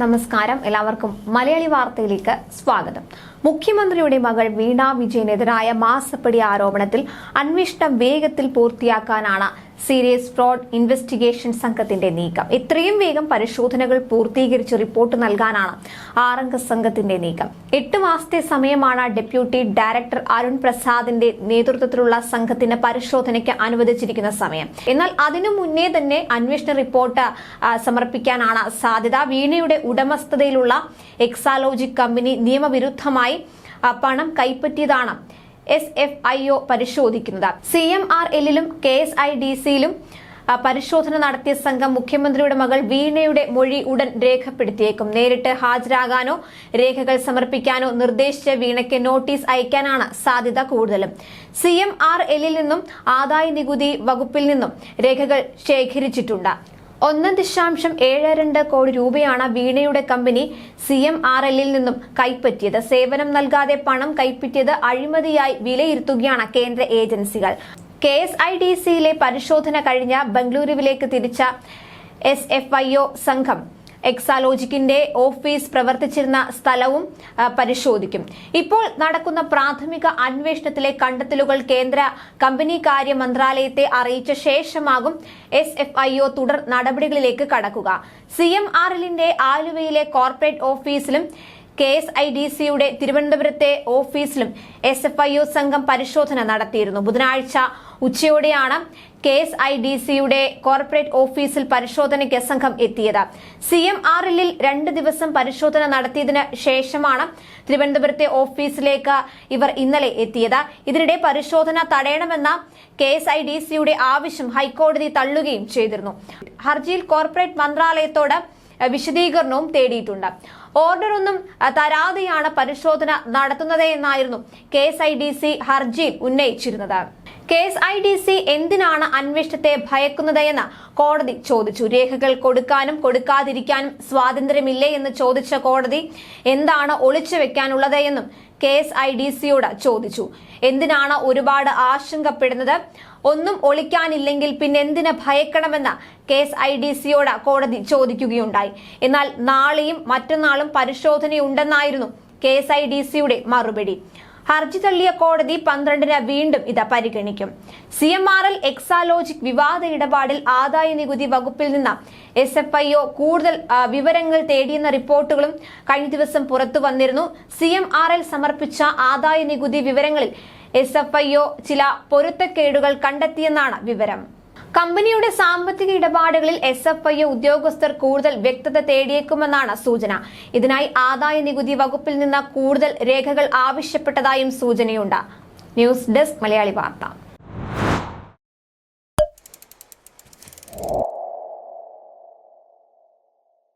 നമസ്കാരം. എല്ലാവർക്കും മലയാളി വാർത്തയിലേക്ക് സ്വാഗതം. മുഖ്യമന്ത്രിയുടെ മകൾ വീണ വിജയനെതിരായ മാസപ്പടി ആരോപണത്തിൽ അന്വേഷണം വേഗത്തിൽ പൂർത്തിയാക്കാനാണ് സീരിയസ് ഫ്രോഡ് ഇൻവെസ്റ്റിഗേഷൻ സംഘത്തിന്റെ നീക്കം. എത്രയും വേഗം പരിശോധനകൾ പൂർത്തീകരിച്ച് റിപ്പോർട്ട് നൽകാനാണ് ആറംഗ സംഘത്തിന്റെ നീക്കം. എട്ട് മാസത്തെ സമയമാണ് ഡെപ്യൂട്ടി ഡയറക്ടർ അരുൺ പ്രസാദിന്റെ നേതൃത്വത്തിലുള്ള സംഘത്തിന് പരിശോധനയ്ക്ക് അനുവദിച്ചിരിക്കുന്ന സമയം. എന്നാൽ അതിനു മുന്നേ തന്നെ അന്വേഷണ റിപ്പോർട്ട് സമർപ്പിക്കാനാണ് സാധ്യത. വീണയുടെ ഉടമസ്ഥതയിലുള്ള എക്സാലോജിക് കമ്പനി നിയമവിരുദ്ധമായി പണം കൈപ്പറ്റിയതാണ് എസ് എഫ് ഐ ഒ പരിശോധിക്കുന്നത്. സി എം ആർ എല്ലിലും കെ എസ് ഐ ഡി സിയിലും പരിശോധന നടത്തിയ സംഘം മുഖ്യമന്ത്രിയുടെ മകൾ വീണയുടെ മൊഴി ഉടൻ രേഖപ്പെടുത്തിയേക്കും. നേരിട്ട് ഹാജരാകാനോ രേഖകൾ സമർപ്പിക്കാനോ നിർദ്ദേശിച്ച വീണയ്ക്ക് നോട്ടീസ് അയക്കാനാണ് സാധ്യത കൂടുതലും. സി എം ആർ എല്ലിൽ നിന്നും ആദായ നികുതി വകുപ്പിൽ നിന്നും രേഖകൾ ശേഖരിച്ചിട്ടുണ്ട്. ഒന്ന് ദശാംശം ഏഴ് രണ്ട് കോടി രൂപയാണ് വീണയുടെ കമ്പനി സി എം ആർ എല്ലിൽ നിന്നും കൈപ്പറ്റിയത്. സേവനം നൽകാതെ പണം കൈപ്പറ്റിയത് അഴിമതിയായി വിലയിരുത്തുകയാണ് കേന്ദ്ര ഏജൻസികൾ. കെ എസ് ഐ ഡി സിയിലെ പരിശോധന കഴിഞ്ഞ ബംഗളൂരുവിലേക്ക് തിരിച്ച എസ് എഫ് ഐ ഒ സംഘം എക്സാലോജിക്കിന്റെ ഓഫീസ് പ്രവർത്തിച്ചിരുന്ന സ്ഥലവും പരിശോധിക്കും. ഇപ്പോൾ നടക്കുന്ന പ്രാഥമിക അന്വേഷണത്തിലെ കണ്ടെത്തലുകൾ കേന്ദ്ര കമ്പനി കാര്യ മന്ത്രാലയത്തെ അറിയിച്ച ശേഷമാകും എസ് എഫ് ഐ ഒ തുടർ നടപടികളിലേക്ക് കടക്കുക. സി എം ആർ എല്ലിന്റെ ആലുവയിലെ കോർപ്പറേറ്റ് ഓഫീസിലും കെ എസ് ഐ ഡി സിയുടെ തിരുവനന്തപുരത്തെ ഓഫീസിലും എസ് എഫ് ഐ ഒ സംഘം പരിശോധന നടത്തിയിരുന്നു. ബുധനാഴ്ച ഉച്ചയോടെയാണ് കെ എസ് ഐ ഡി സിയുടെ കോർപ്പറേറ്റ് ഓഫീസിൽ പരിശോധനയ്ക്ക് സംഘം എത്തിയത്. സി എം ആർ എല്ലിൽ രണ്ട് ദിവസം പരിശോധന നടത്തിയതിന് ശേഷമാണ് തിരുവനന്തപുരത്തെ ഓഫീസിലേക്ക് ഇവർ ഇന്നലെ എത്തിയത്. ഇതിനിടെ പരിശോധന തടയണമെന്ന കെ എസ് ഐ ഡി സിയുടെ ആവശ്യം ഹൈക്കോടതി തള്ളുകയും ചെയ്തിരുന്നു. ഹർജിയിൽ കോർപ്പറേറ്റ് മന്ത്രാലയത്തോട് വിശദീകരണവും തേടിയിട്ടുണ്ട്. ഓർഡർ ഒന്നും തരാതെയാണ് പരിശോധന നടത്തുന്നത് എന്നായിരുന്നു K S I D C ഹർജിയിൽ ഉന്നയിച്ചിരുന്നത്. K S I D C എന്തിനാണ് അന്വേഷണത്തെ ഭയക്കുന്നത് എന്ന് കോടതി ചോദിച്ചു. രേഖകൾ കൊടുക്കാനും കൊടുക്കാതിരിക്കാനും സ്വാതന്ത്ര്യമില്ലേ എന്ന് ചോദിച്ച കോടതി എന്താണ് ഒളിച്ചു വെക്കാനുള്ളത് എന്നും കെ എസ് ഐ ഡി സിയോട് ചോദിച്ചു. എന്തിനാണ് ഒരുപാട് ആശങ്കപ്പെടുന്നത്? ഒന്നും ഒളിക്കാനില്ലെങ്കിൽ പിന്നെ എന്തിന് ഭയക്കണമെന്ന് കെ എസ് ഐ ഡി സിയോട് കോടതി ചോദിക്കുകയുണ്ടായി. എന്നാൽ നാളെയും മറ്റന്നാളും പരിശോധനയുണ്ടെന്നായിരുന്നു കെ എസ് ഐ ഡി സിയുടെ മറുപടി. ഹർജി തള്ളിയ കോടതി പന്ത്രണ്ടിന് വീണ്ടും ഇത് പരിഗണിക്കും. C M R L Exalogic വിവാദ ഇടപാടിൽ ആദായ നികുതി വകുപ്പിൽ നിന്ന് എസ് എഫ് ഐ ഒ കൂടുതൽ വിവരങ്ങൾ തേടിയെന്ന റിപ്പോർട്ടുകളും കഴിഞ്ഞ ദിവസം പുറത്തു വന്നിരുന്നു. സി എം ആർ എൽ സമർപ്പിച്ച ആദായ നികുതി വിവരങ്ങളിൽ എസ് എഫ് ഐ ഒ ചില പൊരുത്തക്കേടുകൾ കണ്ടെത്തിയെന്നാണ് വിവരം. കമ്പനിയുടെ സാമ്പത്തിക ഇടപാടുകളിൽ എസ് എഫ് ഐ ഉദ്യോഗസ്ഥർ കൂടുതൽ വ്യക്തത തേടിയേക്കുമെന്നാണ് സൂചന. ഇതിനായി ആദായ നികുതി വകുപ്പിൽ നിന്ന് കൂടുതൽ രേഖകൾ ആവശ്യപ്പെട്ടതായും സൂചനയുണ്ട്. ന്യൂസ് ഡെസ്ക് മലയാളി വാർത്ത.